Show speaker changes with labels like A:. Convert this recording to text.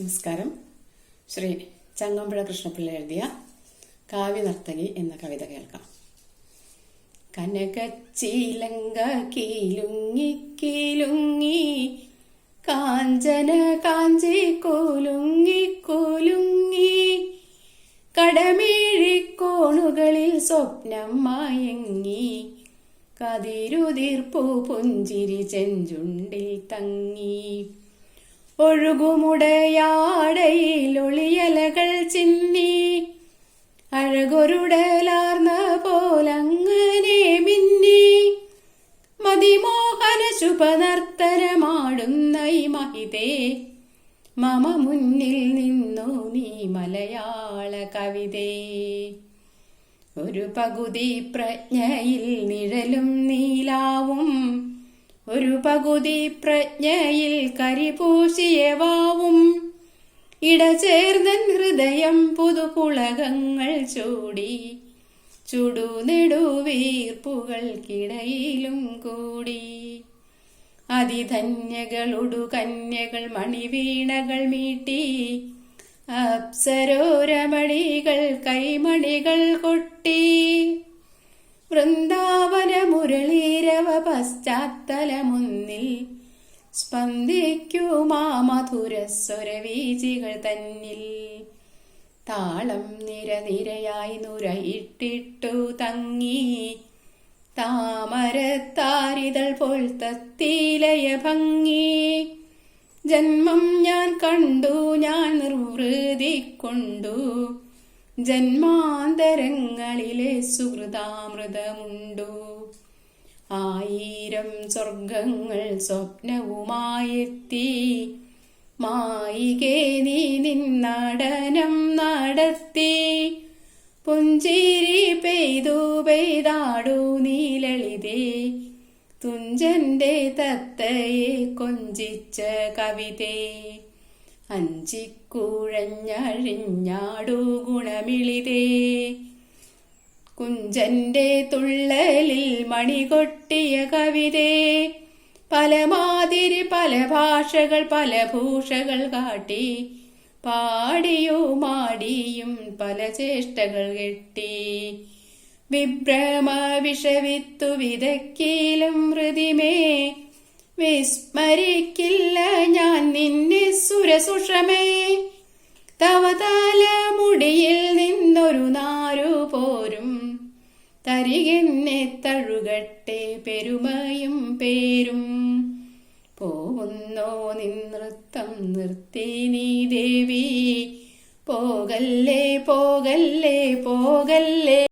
A: നമസ്കാരം. ശ്രീ ചങ്ങമ്പുഴ കൃഷ്ണപിള്ള എഴുതിയ കാവ്യനർത്തകി എന്ന കവിത കേൾക്കാം. കനകച്ചീലങ്ക കീലുങ്ങി കീലുങ്ങി കാഞ്ചന കാഞ്ചി കോലുങ്ങി കോലുങ്ങി കടമേഴിക്കോണുകളിൽ സ്വപ്നം മായങ്ങി കതിരുതിർപ്പു പുഞ്ചിരി ചെഞ്ചുണ്ടിൽ തങ്ങി. ഒഴുകുമുടയാടയിൽ ഒളിയലകൾ ചിന്നി. അഴകൊരുടലാർന്ന പോലങ്ങനെ മിന്നി മതിമോഹന ശുഭനർത്തനമാടുന്ന ഈ മഹിതേ മമ മുന്നിൽ നിന്നു നീ മലയാള കവിതേ. ഒരു പകുതി പ്രജ്ഞയിൽ നിഴലും നീലാവും ഒരു പകുതി പ്രജ്ഞയിൽ കരിപൂശിയ വാവും. ഇടചേർന്നൻ ഹൃദയം പുതുപുളകങ്ങൾ ചൂടി. ചുടുനെടുവീർപ്പുകൾക്കിടയിലും കൂടി. അതിധന്യകളുടു കന്യകൾ മണിവീണകൾ മീട്ടി. അപ്സരോരമണികൾ കൈമണികൾ കൊട്ടി. പശ്ചാത്തലമുന്നിൽ സ്പന്ദിക്കുമാ മധുരസ്വരവീചികൾ തന്നിൽ. താളം നിരനിരയായി നുരയിട്ടിട്ടു തങ്ങി. താമരത്താരിതൾ പോൽ തത്തീലയ ഭംഗി. ജന്മം ഞാൻ കണ്ടു ഞാൻ നിർവൃതി കൊണ്ടു. ജന്മാന്തരങ്ങളിലെ സുഹൃതാമൃതമുണ്ടു. ആയിരം സ്വർഗങ്ങൾ സ്വപ്നവുമായെത്തി. മായികേ നീ നിന്നടനം നടത്തി. പുഞ്ചിരി പെയ്തു പെയ്താടു നീലളിതേ തുഞ്ചന്റെ തത്തയെ കൊഞ്ചിച്ച കവിതേ. അഞ്ചിക്കുഴഞ്ഞഴിഞ്ഞാടു ഗുണമിളിതേ. കുഞ്ചന്റെ തുള്ളലിൽ മണികൊട്ടിയ കവിതേ. പല മാതിരി പല ഭാഷകൾ പല ഭൂഷകൾ കാട്ടി. പാടിയോ മാടിയും പല ചേഷ്ടകൾ കെട്ടി. വിഭ്രമ വിഷവിത്തു വിതക്കിയിലും ഹൃതിമേ. വിസ്മരിക്കില്ല ഞാൻ നിന്നെ സുരസുഷമേ. തവതാല തലമുടിയിൽ പെരുമയും പേരും. പോകുന്നോ നിന്നൃത്തം നിർത്തി നീ ദേവി. പോകല്ലേ പോകല്ലേ പോകല്ലേ.